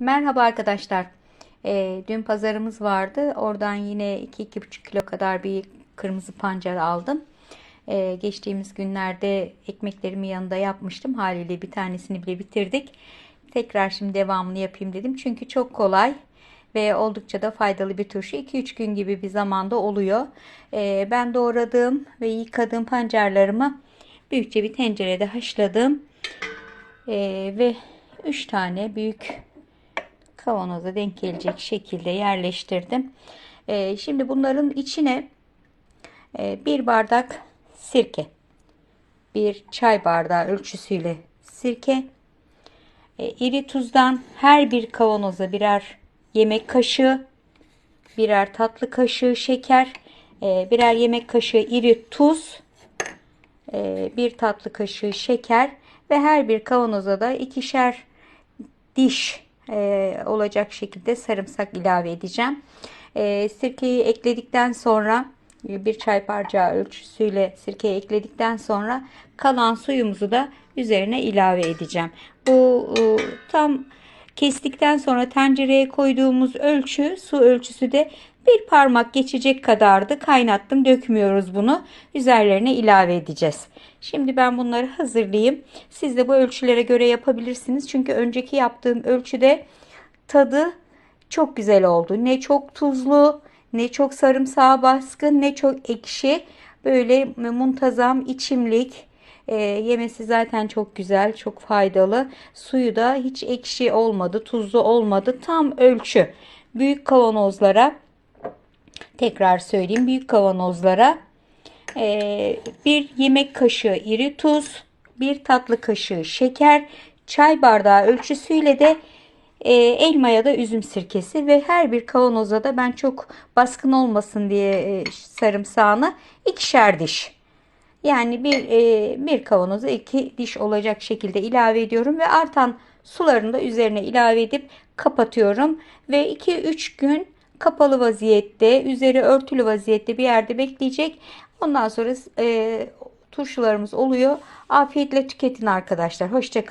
Merhaba arkadaşlar. Ee, dün pazarımız vardı. Oradan yine 2-2,5 kilo kadar bir kırmızı pancar aldım. Ee, geçtiğimiz günlerde ekmeklerimi yanında yapmıştım. Haliyle bir tanesini bile bitirdik. Tekrar şimdi devamını yapayım dedim. Çünkü çok kolay ve oldukça da faydalı bir turşu. 2-3 gün gibi bir zamanda oluyor. Ee, ben doğradığım ve yıkadığım pancarlarımı büyükçe bir tencerede haşladım. Ee, ve 3 tane büyük kavanoza denk gelecek şekilde yerleştirdim. Ee, şimdi bunların içine e, bir bardak sirke, bir çay bardağı ölçüsüyle sirke, e, iri tuzdan her bir kavanoza birer yemek kaşığı, birer tatlı kaşığı şeker, e, birer yemek kaşığı iri tuz, e, bir tatlı kaşığı şeker ve her bir kavanoza da ikişer diş e, olacak şekilde sarımsak ilave edeceğim. E, sirkeyi ekledikten sonra e, bir çay bardağı ölçüsüyle sirkeyi ekledikten sonra kalan suyumuzu da üzerine ilave edeceğim. Bu e, tam kestikten sonra tencereye koyduğumuz ölçü su ölçüsü de bir parmak geçecek kadardı. Kaynattım dökmüyoruz bunu. Üzerlerine ilave edeceğiz. Şimdi ben bunları hazırlayayım. Siz de bu ölçülere göre yapabilirsiniz. Çünkü önceki yaptığım ölçüde tadı çok güzel oldu. Ne çok tuzlu, ne çok sarımsağı baskın, ne çok ekşi. Böyle muntazam içimlik. E, yemesi zaten çok güzel, çok faydalı. Suyu da hiç ekşi olmadı, tuzlu olmadı. Tam ölçü. Büyük kavanozlara tekrar söyleyeyim. Büyük kavanozlara e, bir yemek kaşığı iri tuz, bir tatlı kaşığı şeker, çay bardağı ölçüsüyle de e, elma ya da üzüm sirkesi ve her bir kavanoza da ben çok baskın olmasın diye e, sarımsağını ikişer diş. Yani bir e, bir kavanoza iki diş olacak şekilde ilave ediyorum ve artan sularını da üzerine ilave edip kapatıyorum ve 2-3 gün kapalı vaziyette, üzeri örtülü vaziyette bir yerde bekleyecek. Ondan sonra e, turşularımız oluyor. Afiyetle tüketin arkadaşlar. Hoşçakalın.